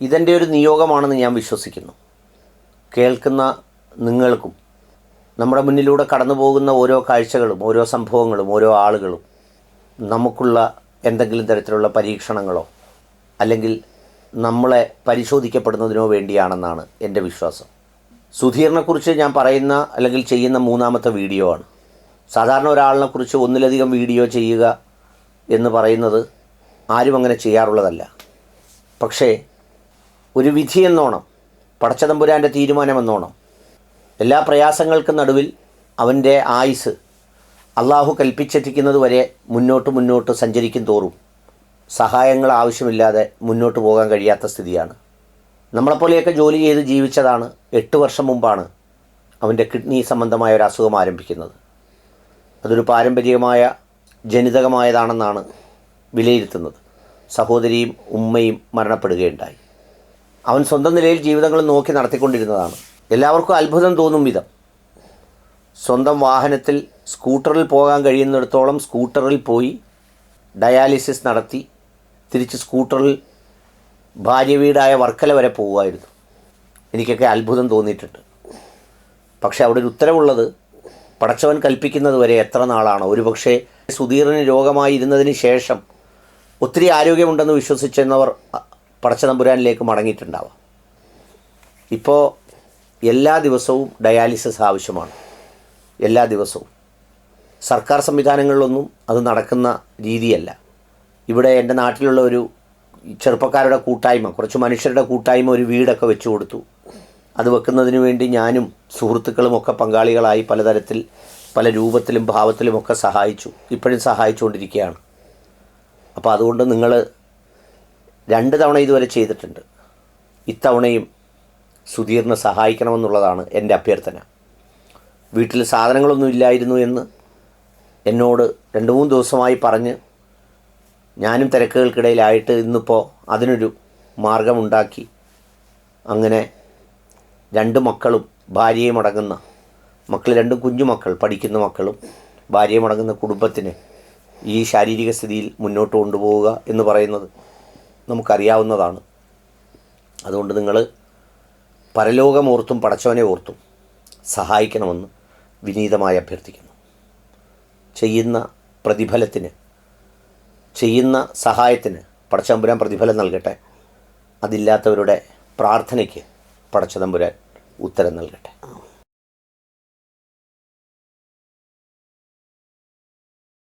ഇതെന്റെ ഒരു നിയോഗമാണെന്ന് ഞാൻ വിശ്വസിക്കുന്നു. കേൾക്കുന്ന നിങ്ങൾക്കും നമ്മുടെ മുന്നിലൂടെ കടന്നു പോകുന്ന ഓരോ കാഴ്ചകളും ഓരോ സംഭവങ്ങളും ഓരോ ആളുകളും നമുക്കുള്ള എന്തെങ്കിലും തരത്തിലുള്ള പരീക്ഷണങ്ങളോ അല്ലെങ്കിൽ നമ്മളെ പരിശോധിക്കപ്പെടുന്നതിനോ വേണ്ടിയാണെന്നാണ് എന്റെ വിശ്വാസം. സുധീറിനെക്കുറിച്ച് ഞാൻ പറയുന്ന അല്ലെങ്കിൽ ചെയ്യുന്ന മൂന്നാമത്തെ വീഡിയോ ആണ്. സാധാരണ ഒരാളിനെക്കുറിച്ച് ഒന്നിലധികം വീഡിയോ ചെയ്യുക എന്ന് പറയുന്നത് ആരും അങ്ങനെ ചെയ്യാറുള്ളതല്ല. പക്ഷേ ഒരു വിധി എന്നോണം പടച്ചതമ്പുരാന്റെ തീരുമാനമെന്നോണം. എല്ലാ പ്രയാസങ്ങൾക്കും നടുവിൽ അവന്റെ ആയുസ് അള്ളാഹു കൽപ്പിച്ചെത്തിക്കുന്നത് വരെ മുന്നോട്ട് മുന്നോട്ട് സഞ്ചരിക്കും തോറും സഹായങ്ങൾ ആവശ്യമില്ലാതെ മുന്നോട്ട് പോകാൻ കഴിയാത്ത സ്ഥിതിയാണ്. നമ്മളെപ്പോലെയൊക്കെ ജോലി ചെയ്ത് ജീവിച്ചതാണ് എട്ട് വർഷം മുമ്പാണ് അവന്റെ കിഡ്നി സംബന്ധമായ ഒരു അസുഖം ആരംഭിക്കുന്നത്. അതൊരു പാരമ്പര്യമായ ജനിതകമായതാണെന്നാണ് വിലയിരുത്തുന്നത്. സഹോദരിയും ഉമ്മയും മരണപ്പെടുകയുണ്ടായി. അവൻ സ്വന്തം നിലയിൽ ജീവിതങ്ങൾ നോക്കി നടത്തിക്കൊണ്ടിരുന്നതാണ്. എല്ലാവർക്കും അത്ഭുതം തോന്നും വിധം. സ്വന്തം വാഹനത്തിൽ സ്കൂട്ടറിൽ പോകാൻ കഴിയുന്നിടത്തോളം സ്കൂട്ടറിൽ പോയി ഡയാലിസിസ് നടത്തി തിരിച്ച് സ്കൂട്ടറിൽ ഭാര്യ വീടായ വർക്കല വരെ പോകുമായിരുന്നു എനിക്കൊക്കെ അത്ഭുതം തോന്നിയിട്ടുണ്ട്. പക്ഷേ അവിടെ ഒരു ഉത്തരവുള്ളത് പടച്ചവൻ കൽപ്പിക്കുന്നത് വരെ എത്ര നാളാണ്. ഒരുപക്ഷെ സുധീറിന് രോഗമായി ഇരുന്നതിന് ശേഷം ഒത്തിരി ആരോഗ്യമുണ്ടെന്ന് വിശ്വസിച്ചെന്നവർ പടച്ച തമ്പുരാനിലേക്ക് മടങ്ങിയിട്ടുണ്ടാവാം. ഇപ്പോൾ എല്ലാ ദിവസവും ഡയാലിസിസ് ആവശ്യമാണ്. എല്ലാ ദിവസവും. സർക്കാർ സംവിധാനങ്ങളിലൊന്നും അത് നടക്കുന്ന രീതിയല്ല. ഇവിടെ എന്റെ നാട്ടിലുള്ള ഒരു ചെറുപ്പക്കാരുടെ കൂട്ടായ്മ കുറച്ച് മനുഷ്യരുടെ കൂട്ടായ്മ ഒരു വീടൊക്കെ വെച്ചു കൊടുത്തു. അത് വെക്കുന്നതിന് വേണ്ടി ഞാനും സുഹൃത്തുക്കളും ഒക്കെ പങ്കാളികളായി പലതരത്തിൽ പല രൂപത്തിലും ഭാവത്തിലുമൊക്കെ സഹായിച്ചു. ഇപ്പോഴും സഹായിച്ചുകൊണ്ടിരിക്കുകയാണ്. അപ്പോൾ അതുകൊണ്ട് നിങ്ങൾ രണ്ട് തവണ ഇതുവരെ ചെയ്തിട്ടുണ്ട്. ഇത്തവണയും സുധീറിനെ സഹായിക്കണമെന്നുള്ളതാണ് എന്റെ അഭ്യർത്ഥന. വീട്ടിൽ സാധനങ്ങളൊന്നും ഇല്ലായിരുന്നു എന്ന് എന്നോട് രണ്ട് മൂന്ന് ദിവസമായി പറഞ്ഞ് ഞാനും തിരക്കുകൾക്കിടയിലായിട്ട് ഇന്നിപ്പോൾ അതിനൊരു മാർഗമുണ്ടാക്കി അങ്ങനെ രണ്ട് മക്കളും ഭാര്യയും അടങ്ങുന്ന മക്കൾ രണ്ടും കുഞ്ഞുമക്കൾ പഠിക്കുന്ന മക്കളും ഭാര്യയും അടങ്ങുന്ന കുടുംബത്തിന് ഈ ശാരീരിക സ്ഥിതിയിൽ മുന്നോട്ട് കൊണ്ടുപോവുക എന്ന് പറയുന്നത് നമുക്കറിയാവുന്നതാണ്. അതുകൊണ്ട് നിങ്ങൾ പരലോകമോർത്തും പടച്ചവനെ ഓർത്തും സഹായിക്കണമെന്ന് വിനീതമായി അഭ്യർത്ഥിക്കുന്നു. ചെയ്യുന്ന പ്രതിഫലത്തിന് ചെയ്യുന്ന സഹായത്തിന് പടച്ചതമ്പുരാൻ പ്രതിഫലം നൽകട്ടെ. അതില്ലാത്തവരുടെ പ്രാർത്ഥനയ്ക്ക് പടച്ചതമ്പുരാൻ ഉത്തരം നൽകട്ടെ.